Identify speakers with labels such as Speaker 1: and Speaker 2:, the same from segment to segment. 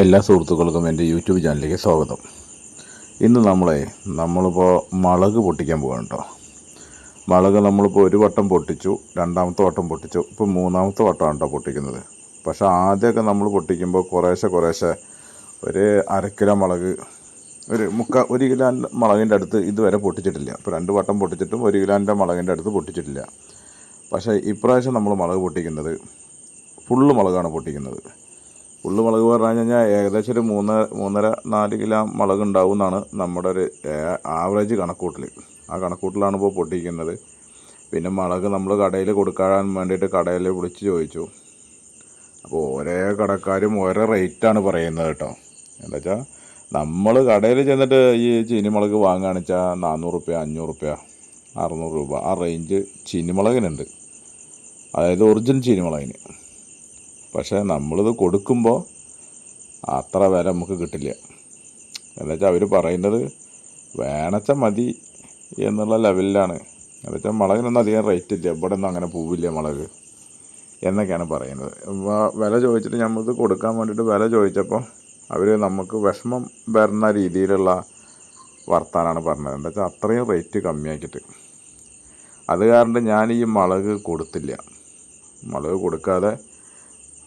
Speaker 1: എല്ലാ സുഹൃത്തുക്കൾക്കും എന്റെ യൂട്യൂബ് ചാനലിലേക്ക് സ്വാഗതം. ഇന്ന് നമ്മളെ നമ്മളിപ്പോൾ മുളക് പൊട്ടിക്കാൻ പോവാണ് കേട്ടോ മുളക് നമ്മളിപ്പോൾ ഒരു വട്ടം പൊട്ടിച്ചു രണ്ടാമത്തെ വട്ടം പൊട്ടിച്ചു ഇപ്പോൾ മൂന്നാമത്തെ വട്ടമാണ് കേട്ടോ പൊട്ടിക്കുന്നത്. പക്ഷേ ആദ്യമൊക്കെ നമ്മൾ പൊട്ടിക്കുമ്പോൾ കുറേശ്ശെ കുറേശ്ശെ ഒരു അരക്കിലോ മുളക് ഒരു മുക്ക ഒരു കിലോ മുളകിന്റെ അടുത്ത് ഇതുവരെ പൊട്ടിച്ചിട്ടില്ല. ഇപ്പോൾ രണ്ട് വട്ടം പൊട്ടിച്ചിട്ടും ഒരു കിലോന്റെ മുളകിന്റെ അടുത്ത് പൊട്ടിച്ചിട്ടില്ല. പക്ഷേ ഇപ്രാവശ്യം നമ്മൾ മുളക് പൊട്ടിക്കുന്നത് ഫുള്ള് മുളകാണ് പൊട്ടിക്കുന്നത്. ഫുള്ള് മുളക് പറഞ്ഞു കഴിഞ്ഞാൽ ഏകദേശം ഒരു മൂന്ന് മൂന്നര നാല് കിലോ മുളക് ഉണ്ടാവും എന്നാണ് നമ്മുടെ ഒരു ആവറേജ് കണക്കൂട്ടൽ ആ കണക്കൂട്ടലാണ് ഇപ്പോൾ പൊട്ടിക്കുന്നത്. പിന്നെ മുളക് നമ്മൾ കടയിൽ കൊടുക്കാൻ വേണ്ടിയിട്ട് കടയിൽ വിളിച്ച് ചോദിച്ചു. അപ്പോൾ ഓരോ കടക്കാരും ഓരോ റേറ്റാണ് പറയുന്നത് കേട്ടോ. എന്താ വെച്ചാൽ നമ്മൾ കടയിൽ ചെന്നിട്ട് ഈ ചീനിമുളക് വാങ്ങുകയാണെന്ന് വെച്ചാൽ നാനൂറ് റുപ്യ അഞ്ഞൂറ് റുപ്യ അറുന്നൂറ് രൂപ. ആ റേഞ്ച് ചീനിമുളകിനുണ്ട് അതായത് ഒറിജിനൽ ചീനിമുളകിന് പക്ഷേ നമ്മളിത് കൊടുക്കുമ്പോൾ അത്ര വില നമുക്ക് കിട്ടില്ല. എന്നുവെച്ചാൽ അവർ പറയുന്നത് വേണച്ച മതി എന്നുള്ള ലെവലിലാണ്. എന്നുവെച്ചാൽ മുളകിനൊന്നും അധികം റേറ്റ് ഇല്ല. ഇവിടെ ഒന്നും അങ്ങനെ പോവില്ല മുളക് എന്നൊക്കെയാണ് പറയുന്നത്. വില ചോദിച്ചിട്ട് നമ്മളിത് കൊടുക്കാൻ വേണ്ടിയിട്ട് വില ചോദിച്ചപ്പോൾ അവർ നമുക്ക് വിഷമം വരുന്ന രീതിയിലുള്ള വർത്താനാണ് പറഞ്ഞത്. എന്താ വെച്ചാൽ അത്രയും റേറ്റ് കമ്മിയാക്കിയിട്ട്. അത് കാരണം ഞാൻ ഈ മുളക് കൊടുത്തില്ല. മുളക് കൊടുക്കാതെ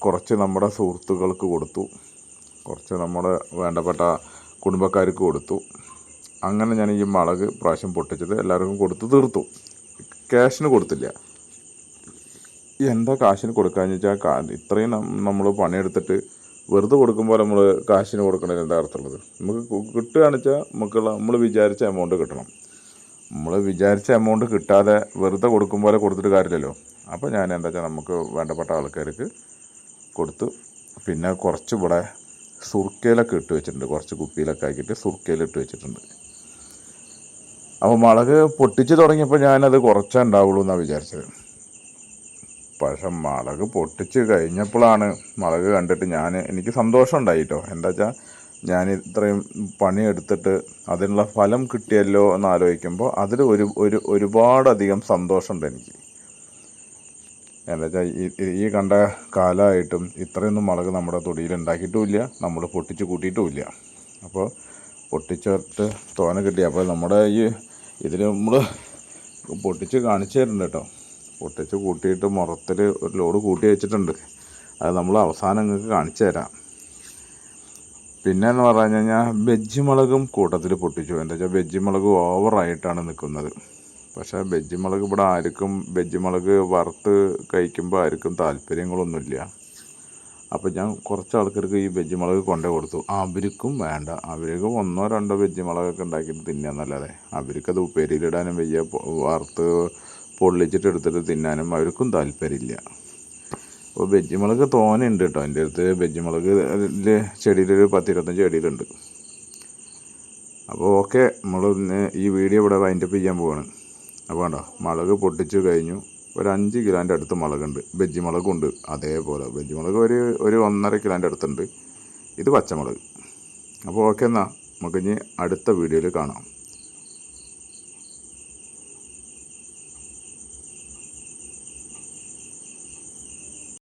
Speaker 1: കുറച്ച് നമ്മുടെ സുഹൃത്തുക്കൾക്ക് കൊടുത്തു. കുറച്ച് നമ്മുടെ വേണ്ടപ്പെട്ട കുടുംബക്കാർക്ക് കൊടുത്തു. അങ്ങനെ ഞാൻ ഈ മുളക് പ്രാവശ്യം പൊട്ടിച്ചത് എല്ലാവർക്കും കൊടുത്ത് തീർത്തു. ക്യാഷിന് കൊടുത്തില്ല. എന്താ കാശിന് കൊടുക്കാന്ന് വെച്ചാൽ ഇത്രയും നമ്മൾ പണിയെടുത്തിട്ട് വെറുതെ കൊടുക്കുമ്പോൾ നമ്മൾ കാശിന് കൊടുക്കണമെങ്കിൽ എന്താ അർത്ഥമുള്ളത്? നമുക്ക് കിട്ടുകയാണെന്ന് വെച്ചാൽ നമുക്കുള്ള നമ്മൾ വിചാരിച്ച എമൗണ്ട് കിട്ടണം. നമ്മൾ വിചാരിച്ച എമൗണ്ട് കിട്ടാതെ വെറുതെ കൊടുക്കുമ്പോൾ കൊടുത്തിട്ട് കാര്യമില്ലല്ലോ. അപ്പോൾ ഞാൻ എന്താ വെച്ചാൽ നമുക്ക് വേണ്ടപ്പെട്ട ആൾക്കാർക്ക് കൊടുത്തു. പിന്നെ കുറച്ച് ഇവിടെ സുർക്കയിലൊക്കെ ഇട്ട് വെച്ചിട്ടുണ്ട്. കുറച്ച് കുപ്പിയിലൊക്കെ ആക്കിയിട്ട് സുർക്കയിൽ ഇട്ട് വെച്ചിട്ടുണ്ട്. അപ്പോൾ മുളക് പൊട്ടിച്ച് തുടങ്ങിയപ്പോൾ ഞാനത് കുറച്ചേ ഉണ്ടാവുള്ളൂ എന്നാണ് വിചാരിച്ചത്. പക്ഷെ മുളക് പൊട്ടിച്ച് കഴിഞ്ഞപ്പോഴാണ് മുളക് കണ്ടിട്ട് ഞാൻ എനിക്ക് സന്തോഷം ഉണ്ടായി കേട്ടോ. എന്താ വെച്ചാൽ ഞാൻ ഇത്രയും പണിയെടുത്തിട്ട് അതിനുള്ള ഫലം കിട്ടിയല്ലോ എന്ന് ആലോചിക്കുമ്പോൾ അതിൽ ഒരു ഒരു ഒരുപാടധികം സന്തോഷമുണ്ട് എനിക്ക്. എന്താ വെച്ചാൽ ഈ കണ്ട കാലമായിട്ടും ഇത്രയൊന്നും മുളക് നമ്മുടെ തൊടിയിൽ ഉണ്ടാക്കിയിട്ടുമില്ല. നമ്മൾ പൊട്ടിച്ച് കൂട്ടിയിട്ടുമില്ല. അപ്പോൾ പൊട്ടിച്ചിട്ട് തോന കിട്ടി. അപ്പോൾ നമ്മുടെ ഈ ഇതിൽ നമ്മൾ പൊട്ടിച്ച് കാണിച്ചു തരുന്നുണ്ട് കേട്ടോ. പൊട്ടിച്ച് കൂട്ടിയിട്ട് മുറത്തിൽ ഒരു ലോഡ് കൂട്ടി വെച്ചിട്ടുണ്ട്. അത് നമ്മൾ അവസാനം നിങ്ങൾക്ക് കാണിച്ചു തരാം. പിന്നെ എന്ന് പറഞ്ഞു കഴിഞ്ഞാൽ വെജ് മുളകും കൂട്ടത്തിൽ പൊട്ടിച്ചു. എന്താ വെച്ചാൽ വെജ് മുളക് ഓവറായിട്ടാണ് നിൽക്കുന്നത് പക്ഷേ വെജ് മുളക് ഇവിടെ ആർക്കും വെജ് മുളക് വറുത്ത് കഴിക്കുമ്പോൾ ആർക്കും താല്പര്യങ്ങളൊന്നുമില്ല. അപ്പോൾ ഞാൻ കുറച്ച് ആൾക്കാർക്ക് ഈ വെജ് മുളക് കൊണ്ടേ കൊടുത്തു. അവർക്കും വേണ്ട. അവർക്ക് ഒന്നോ രണ്ടോ വെജ് മുളകൊക്കെ ഉണ്ടാക്കിയിട്ട് തിന്നാന്നല്ലാതെ അവർക്കത് ഉപ്പേരിയിലിടാനും വയ്യ വറുത്ത് പൊള്ളിച്ചിട്ട് എടുത്തിട്ട് തിന്നാനും അവർക്കും താല്പര്യമില്ല. അപ്പോൾ വെജ് മുളക് തോനെ ഉണ്ട് കേട്ടോ. എന്റെ അടുത്ത് വെജ് മുളക് ചെടിയിലൊരു പത്തിരുപത്തഞ്ച് ചെടിയിലുണ്ട്. അപ്പോൾ ഓക്കെ നമ്മൾ ഈ വീഡിയോ ഇവിടെ വൈൻഡപ്പ് ചെയ്യാൻ പോവാണ്. അപ്പോൾ മുളക് പൊട്ടിച്ച് കഴിഞ്ഞു. ഒരു അഞ്ച് കിലോന്റെ അടുത്ത് മുളകുണ്ട്. ബജ്ജി മുളകുണ്ട്. അതേപോലെ വെജി മുളക് ഒരു ഒരു ഒന്നര കിലോന്റെ അടുത്തുണ്ട്. ഇത് പച്ചമുളക്. അപ്പോൾ ഓക്കെ എന്നാൽ നമുക്കിനി അടുത്ത വീഡിയോയിൽ കാണാം.